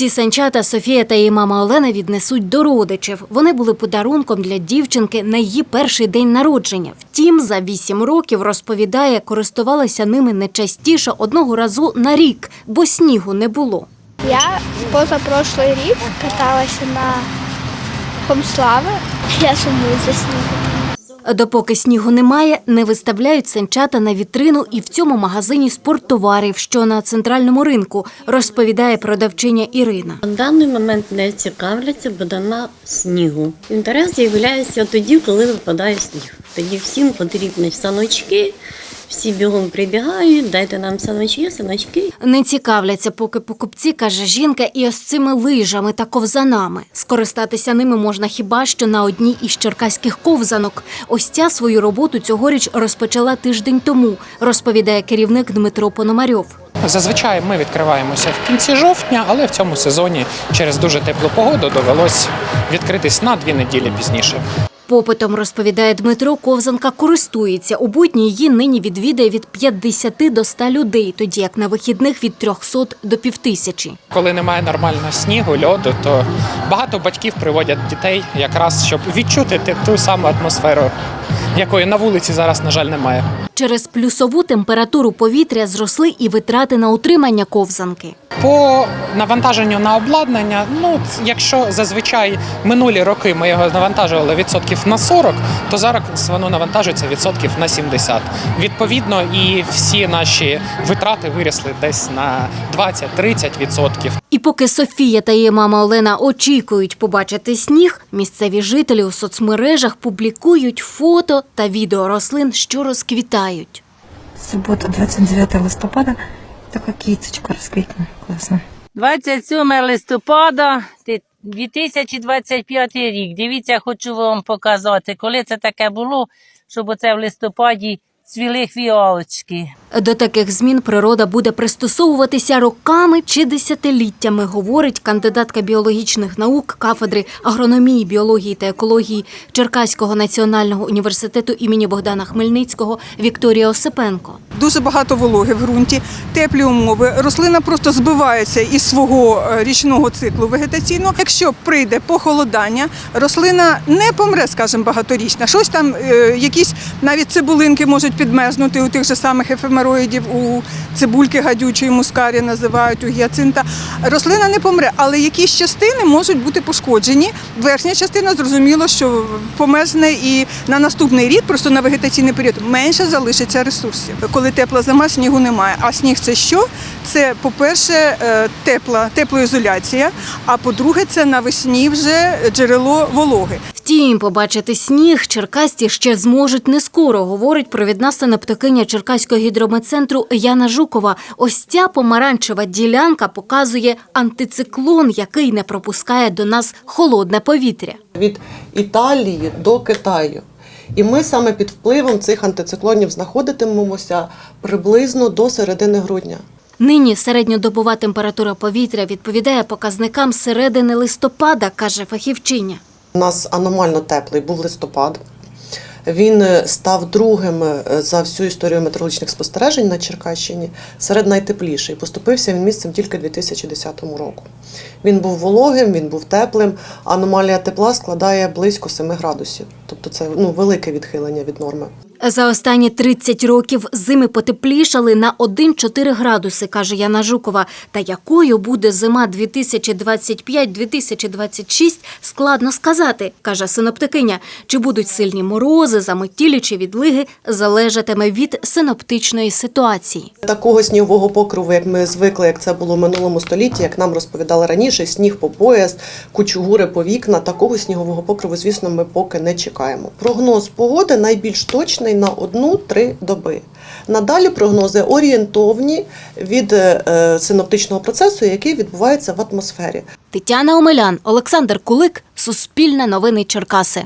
Ці санчата Софія та її мама Олена віднесуть до родичів. Вони були подарунком для дівчинки на її перший день народження. Втім, за вісім років розповідає, користувалася ними не частіше одного разу на рік, бо снігу не було. Я позапрошлий рік каталася на Хомслави. Я сумую за снігом. Допоки снігу немає, не виставляють санчата на вітрину і в цьому магазині спорттоварів, що на центральному ринку, розповідає продавчиня Ірина. На даний момент не цікавляться, бо дана снігу. Інтерес з'являється тоді, коли випадає сніг. Тоді всім потрібні саночки, всі бігом прибігають, дайте нам саночки, саночки. Не цікавляться, поки покупці, каже жінка, і ось цими лижами та ковзанами. Скористатися ними можна хіба що на одній із черкаських ковзанок. Ось ця свою роботу цьогоріч розпочала тиждень тому, розповідає керівник Дмитро Пономарьов. Зазвичай ми відкриваємося в кінці жовтня, але в цьому сезоні через дуже теплу погоду довелось відкритись на дві неділі пізніше. Попитом розповідає Дмитро, ковзанка користується. У будні її нині відвідає від 50 до 100 людей, тоді як на вихідних від 300 до півтисячі. Коли немає нормального снігу, льоду, то багато батьків приводять дітей якраз щоб відчути ту саму атмосферу, якої на вулиці зараз, на жаль, немає. Через плюсову температуру повітря зросли і витрати на утримання ковзанки. По навантаженню на обладнання, ну якщо зазвичай минулі роки ми його навантажували відсотків на 40, то зараз воно навантажується відсотків на 70. Відповідно, і всі наші витрати виросли десь на 20-30 відсотків. І поки Софія та її мама Олена очікують побачити сніг, місцеві жителі у соцмережах публікують фото та відео рослин, що розквітають. Субота, 29 листопада. Така квіточка розквітне. Класно. 27 листопада ти- 2025 рік. Дивіться, хочу вам показати, коли це таке було, щоб оце в листопаді цвіли фіалочки. До таких змін природа буде пристосовуватися роками чи десятиліттями, говорить кандидатка біологічних наук кафедри агрономії, біології та екології Черкаського національного університету імені Богдана Хмельницького Вікторія Осипенко. Дуже багато вологи в ґрунті, теплі умови. Рослина просто збивається із свого е, річного циклу вегетаційного. Якщо прийде похолодання, рослина не помре, скажімо, багаторічна. Щось там, е, якісь навіть цибулинки можуть підмерзнути у тих же самих ефемероїдів, у цибульки гадючої мускарі називають, у гіацинта. Рослина не помре, але якісь частини можуть бути пошкоджені. Верхня частина зрозуміло, що померзне і на наступний рік, просто на вегетаційний період, менше залишиться ресурсів. Коли тепла зима, снігу немає. А сніг це що? Це, по-перше, е, тепла, теплоізоляція, а по-друге, це навесні вже джерело вологи. Втім, побачити сніг черкасті ще зможуть не скоро, говорить провідна синоптикиня Черкаського гідрометцентру Яна Жукова. Ось ця помаранчева ділянка показує антициклон, який не пропускає до нас холодне повітря. від Італії до Китаю. І ми саме під впливом цих антициклонів знаходитимемося приблизно до середини грудня. Нині середньодобова температура повітря відповідає показникам середини листопада, каже фахівчиня. У нас аномально теплий був листопад. Він е, став другим е, за всю історію метеорологічних спостережень на Черкащині серед найтепліших. Поступився він місцем тільки у 2010 року. Він був вологим, він був теплим. Аномалія тепла складає близько 7 градусів. Тобто це ну, велике відхилення від норми. За останні 30 років зими потеплішали на 1-4 градуси, каже Яна Жукова. Та якою буде зима 2025-2026, складно сказати, каже синоптикиня. Чи будуть сильні морози, заметілі чи відлиги, залежатиме від синоптичної ситуації. Такого снігового покриву, як ми звикли, як це було в минулому столітті, як нам розповідали раніше, сніг по пояс, кучугури по вікна. Такого снігового покриву, звісно, ми поки не чекаємо. Прогноз погоди найбільш точний на одну-три доби. Надалі прогнози орієнтовні від е, синоптичного процесу, який відбувається в атмосфері. Тетяна Омелян, Олександр Кулик, Суспільне новини Черкаси.